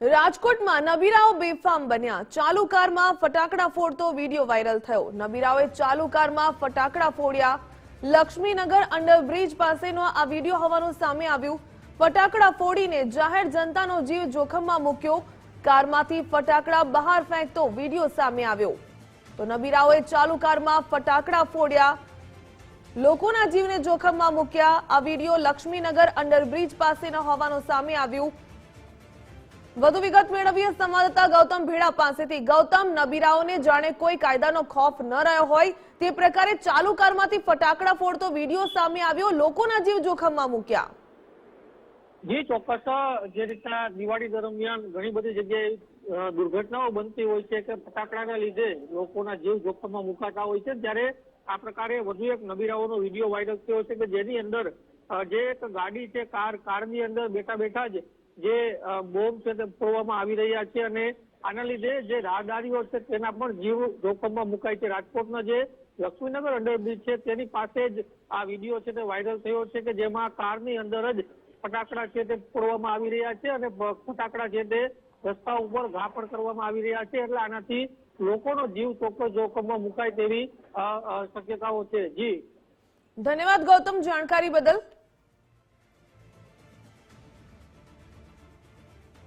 રાજકોટમાં નબીરાઓ બેફામ બન્યા. ચાલુ કારમાં ફટાકડા ફોડતો વીડિયો વાયરલ થયો. નબીરાઓએ ચાલુ કારમાં ફટાકડા ફોડ્યા. લક્ષ્મીનગર અંડરબ્રિજ પાસેનો આ વીડિયો હોવાનું સામે આવ્યું. ફટાકડા ફોડીને જાહેર જનતાનો જીવ જોખમમાં મૂક્યો. કારમાંથી ફટાકડા બહાર ફેંકતો વીડિયો સામે આવ્યો. તો નબીરાઓએ ચાલુ કારમાં ફટાકડા ફોડ્યા. લોકોના જીવને જોખમમાં મૂક્યા. આ વીડિયો લક્ષ્મીનગર અંડરબ્રિજ પાસેનો હોવાનું સામે આવ્યું. વધુ વિગત મેળવીએ સંવાદદાતા ગૌતમ ભેડા પાસેથી. ગૌતમ, નબીરાઓને જાણે કોઈ કાયદાનો ખોફ ન રહ્યો હોય તે પ્રકારે ચાલુ કારમાંથી ફટાકડા ફોડતો વીડિયો સામે આવ્યો. લોકોના જીવ જોખમમાં મૂક્યા. જી, ચોક્કસ, જે રીતના દિવાળી દરમિયાન ઘણી બધી જગ્યાએ દુર્ઘટનાઓ બનતી હોય છે કે ફટાકડાના લીધે લોકોના જીવ જોખમમાં મુકાતા હોય છે. ત્યારે આ પ્રકારે વધુ એક નબીરાઓનો વીડિયો વાયરલ થયો છે કે જેની અંદર જે ગાડી છે, કાર, કારની અંદર બેઠા બેઠા જ જે બોમ્બ છે તે ફોડવામાં આવી રહ્યા છે અને આના લીધે જે રાહદારીઓ છે તેના પણ જીવ જોખમમાં મુકાય છે. રાજકોટનો જે લક્ષ્મીનગર અંડરબ્રિજ છે તેની પાસે જ આ વીડિયો છે તે વાયરલ થયો છે કે જેમાં કારની અંદર જ ફટાકડા છે તે ફોડવામાં આવી રહ્યા છે અને ફટાકડા છે તે રસ્તા ઉપર ઘા કરવામાં આવી રહ્યા છે. એટલે આનાથી લોકોનો જીવ ચોક્કસ જોખમમાં મુકાય તેવી શક્યતાઓ છે. જી. ધન્યવાદ ગૌતમ જાણકારી બદલ.